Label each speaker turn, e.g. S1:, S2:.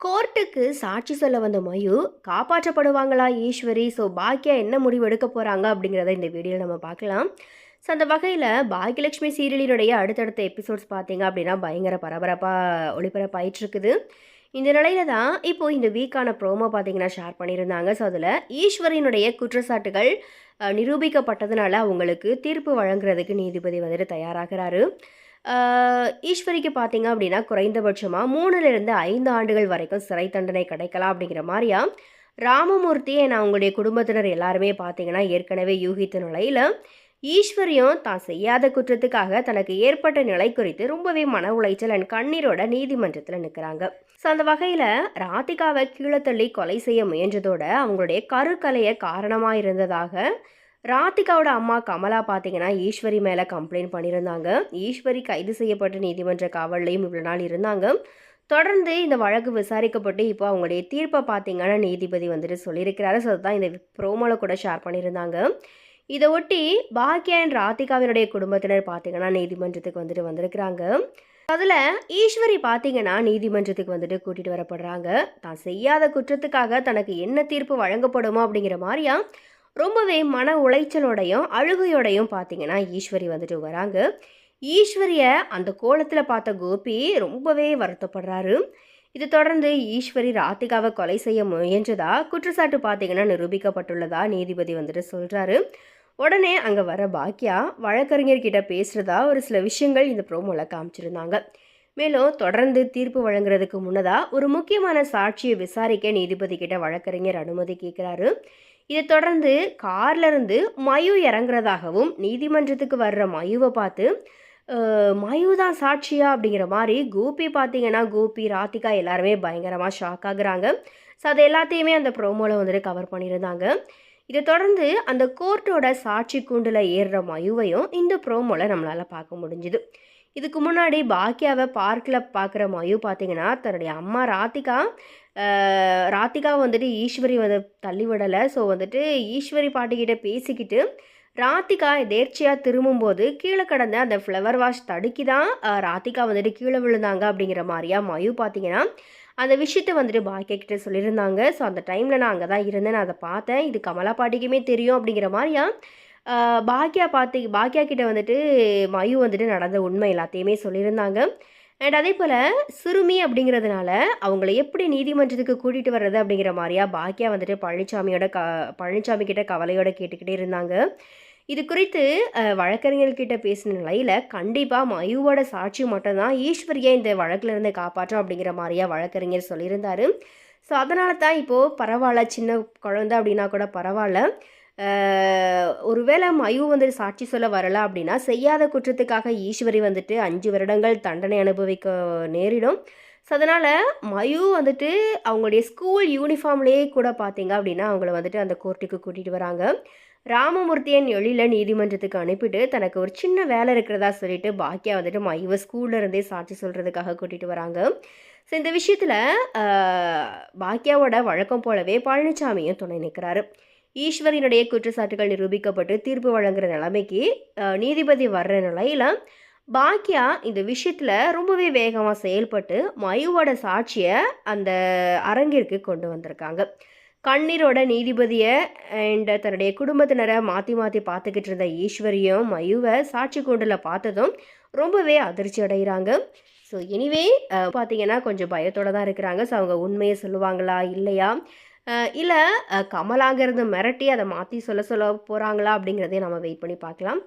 S1: கோர்ட்டுக்கு சாட்சி சொல்ல வந்த மயு காப்பாற்றப்படுவாங்களா ஈஸ்வரி? ஸோ பாக்கியா என்ன முடிவு எடுக்க போகிறாங்க அப்படிங்கிறத இந்த வீடியோவில் நம்ம பார்க்கலாம். ஸோ அந்த வகையில் பாக்கியலட்சுமி சீரியலினுடைய அடுத்தடுத்த எபிசோட்ஸ் பார்த்தீங்க அப்படின்னா பயங்கர பரபரப்பாக ஒளிபரப்பாயிட்டு இருக்குது இந்த நிலையில தான் இப்போது இந்த வீக்கான ப்ரோமோ பார்த்தீங்கன்னா ஷேர் பண்ணியிருந்தாங்க. ஸோ அதில் ஈஸ்வரனுடைய குற்றச்சாட்டுகள் நிரூபிக்கப்பட்டதுனால அவங்களுக்கு தீர்ப்பு வழங்குறதுக்கு நீதிபதி வந்துட்டு தயாராகிறாரு. ஈஸ்வரிக்கு பார்த்தீங்க அப்படின்னா குறைந்தபட்சமாக மூணுலேருந்து ஐந்து ஆண்டுகள் வரைக்கும் சிறை தண்டனை கிடைக்கலாம் அப்படிங்கிற மாதிரியா? ராமமூர்த்தியை நான் அவங்களுடைய குடும்பத்தினர் எல்லாருமே பார்த்தீங்கன்னா ஏற்கனவே யூகித்த நிலையில் ஈஸ்வரியும் தான் செய்யாத குற்றத்துக்காக தனக்கு ஏற்பட்ட நிலை குறித்து ரொம்பவே மன உளைச்சல் அண்ட் கண்ணீரோட நீதிமன்றத்தில் நிற்கிறாங்க ஸோ அந்த வகையில் ராதிகாவை கீழே தள்ளி கொலை செய்ய முயன்றதோட அவங்களுடைய கருக்கலைய காரணமாக இருந்ததாக ராதிகாவோட அம்மா கமலா பார்த்தீங்கன்னா ஈஸ்வரி மேலே கம்ப்ளைண்ட் பண்ணியிருந்தாங்க. ஈஸ்வரி கைது செய்யப்பட்ட நீதிமன்ற காவல்லையும் இவ்வளோ நாள் இருந்தாங்க. தொடர்ந்து இந்த வழக்கு விசாரிக்கப்பட்டு இப்போ அவங்களுடைய தீர்ப்பை பார்த்தீங்கன்னா நீதிபதி வந்துட்டு சொல்லியிருக்கிறாரு. ஸோ அதுதான் இந்த ப்ரோமோவில் கூட ஷேர் பண்ணியிருந்தாங்க. இதை ஒட்டி பாக்யா அண்ட் ராதிகாவினுடைய குடும்பத்தினர் பார்த்தீங்கன்னா நீதிமன்றத்துக்கு வந்துட்டு வந்திருக்கிறாங்க. அதில் ஈஸ்வரி பார்த்தீங்கன்னா நீதிமன்றத்துக்கு வந்துட்டு கூட்டிகிட்டு வரப்படுறாங்க. தான் செய்யாத குற்றத்துக்காக தனக்கு என்ன தீர்ப்பு வழங்கப்படுமோ அப்படிங்கிற மாதிரியா ரொம்பவே மன உளைச்சலோடையும் அழுகையோடையும் பார்த்தீங்கன்னா ஈஸ்வரி வந்துட்டு வராங்க. ஈஸ்வரியை அந்த கோலத்தில் பார்த்த கோபி ரொம்பவே வருத்தப்படுறாரு. இது தொடர்ந்து ஈஸ்வரி ராதிகாவை கொலை செய்ய முயன்றதா குற்றச்சாட்டு பார்த்தீங்கன்னா நிரூபிக்கப்பட்டுள்ளதா நீதிபதி வந்துட்டு சொல்கிறாரு உடனே அங்கே வர பாக்கியா வழக்கறிஞர்கிட்ட பேசுகிறதா ஒரு சில விஷயங்கள் இந்த ப்ரோமோவில் காமிச்சிருந்தாங்க. மேலும் தொடர்ந்து தீர்ப்பு வழங்குறதுக்கு முன்னதாக ஒரு முக்கியமான சாட்சியை விசாரிக்க நீதிபதி கிட்ட வழக்கறிஞர் அனுமதி கேட்குறாரு இதை தொடர்ந்து கார்லேருந்து மயு இறங்குறதாகவும் நீதிமன்றத்துக்கு வர்ற மயுவை பார்த்து மயு தான் சாட்சியா? அப்படிங்கிற மாதிரி கோபி பார்த்தீங்கன்னா கோபி ராதிகா எல்லாருமே பயங்கரமாக ஷாக் ஆகுறாங்க. ஸோ அது எல்லாத்தையுமே அந்த ப்ரோமோவில் வந்துட்டு கவர் பண்ணியிருந்தாங்க. இதை தொடர்ந்து அந்த கோர்ட்டோட சாட்சி கூண்டில் ஏறுற மயுவையும் இந்த ப்ரோமோவில் நம்மளால் பார்க்க முடிஞ்சுது. இதுக்கு முன்னாடி பாக்கியாவை பார்க்கில் பார்க்குற மயு பார்த்தீங்கன்னா தன்னுடைய அம்மா ராத்திகா ராத்திகா வந்துட்டு ஈஸ்வரி வந்து தள்ளி விடலை. ஸோ வந்துட்டு ஈஸ்வரி பாட்டிக்கிட்ட பேசிக்கிட்டு ராத்திகா எதேர்ச்சியாக திரும்பும்போது கீழே கடந்த அந்த ஃப்ளவர் வாஷ் தடுக்கி தான் ராத்திகா வந்துட்டு கீழே விழுந்தாங்க அப்படிங்கிற மாதிரியா மயு பார்த்தீங்கன்னா அந்த விஷயத்தை வந்துட்டு பாக்கியா கிட்ட சொல்லியிருந்தாங்க. ஸோ அந்த டைமில் நான் அங்கே தான் இருந்தேன். நான் அதை பார்த்தேன். இது கமலா பாட்டிக்குமே தெரியும் அப்படிங்கிற மாதிரியா பாக்யா பாக்கியா பார்த்து பாக்கியா கிட்ட வந்துட்டு மயு வந்துட்டு நடந்த உண்மை எல்லாத்தையுமே சொல்லியிருந்தாங்க. அண்ட் அதே போல் சிறுமி அப்படிங்கிறதுனால அவங்கள எப்படி நீதிமன்றத்துக்கு கூட்டிகிட்டு வர்றது அப்படிங்கிற மாதிரியா பாக்கியா வந்துட்டு பழனிசாமியோட க பழனிசாமி கிட்ட கவலையோட கேட்டுக்கிட்டே இருந்தாங்க. இது குறித்து வழக்கறிஞர்கிட்ட பேசின நிலையில் கண்டிப்பாக மயுவோட சாட்சி மட்டும்தான் ஈஸ்வரியை இந்த வழக்கிலிருந்து காப்பாற்றும் அப்படிங்கிற மாதிரியா வழக்கறிஞர் சொல்லியிருந்தாரு. ஸோ அதனால தான் இப்போது பரவாயில்ல சின்ன குழந்தை அப்படின்னா கூட பரவாயில்ல. ஒருவேளை மயு வந்துட்டு சாட்சி சொல்ல வரல அப்படின்னா செய்யாத குற்றத்துக்காக ஈஸ்வரி வந்துட்டு அஞ்சு வருடங்கள் தண்டனை அனுபவிக்க நேரிடும். ஸோ அதனால் மயு வந்துட்டு அவங்களுடைய ஸ்கூல் யூனிஃபார்ம்லேயே கூட பார்த்தீங்க அப்படின்னா அவங்கள வந்துட்டு அந்த கோர்ட்டுக்கு கூட்டிகிட்டு வராங்க. ராமமூர்த்தியன் எழில நீதிமன்றத்துக்கு அனுப்பிட்டு தனக்கு ஒரு சின்ன வேலை இருக்கிறதா சொல்லிட்டு பாக்கியா வந்துட்டு மயுவை ஸ்கூல்ல இருந்தே சாட்சி சொல்கிறதுக்காக கூட்டிகிட்டு வராங்க. ஸோ இந்த விஷயத்தில் பாக்கியாவோட வழக்கம் போலவே பழனிசாமியும் துணை நிற்கிறாரு. ஈஸ்வரினுடைய குற்றச்சாட்டுகள் நிரூபிக்கப்பட்டு தீர்ப்பு வழங்குற நிலைமைக்கு நீதிபதி வர்ற நிலையில் பாக்கியா இந்த விஷயத்தில் ரொம்பவே வேகமாக செயல்பட்டு மயுவோட சாட்சியை அந்த அரங்கிற்கு கொண்டு வந்திருக்காங்க. கண்ணீரோட நீதிபதியை அண்ட் தன்னுடைய குடும்பத்தினரை மாற்றி மாற்றி பார்த்துக்கிட்டு இருந்த ஈஸ்வரியும் மயுவை சாட்சி கூண்டில் பார்த்ததும் ரொம்பவே அதிர்ச்சி அடைகிறாங்க ஸோ எனிவே பார்த்தீங்கன்னா கொஞ்சம் பயத்தோடு தான் இருக்கிறாங்க. ஸோ அவங்க உண்மையை சொல்லுவாங்களா இல்லையா? இல்லை கமலாங்கிறது மிரட்டி அதை மாற்றி சொல்ல சொல்ல போகிறாங்களா அப்படிங்கிறதையும் நம்ம வெயிட் பண்ணி பார்க்கலாம்.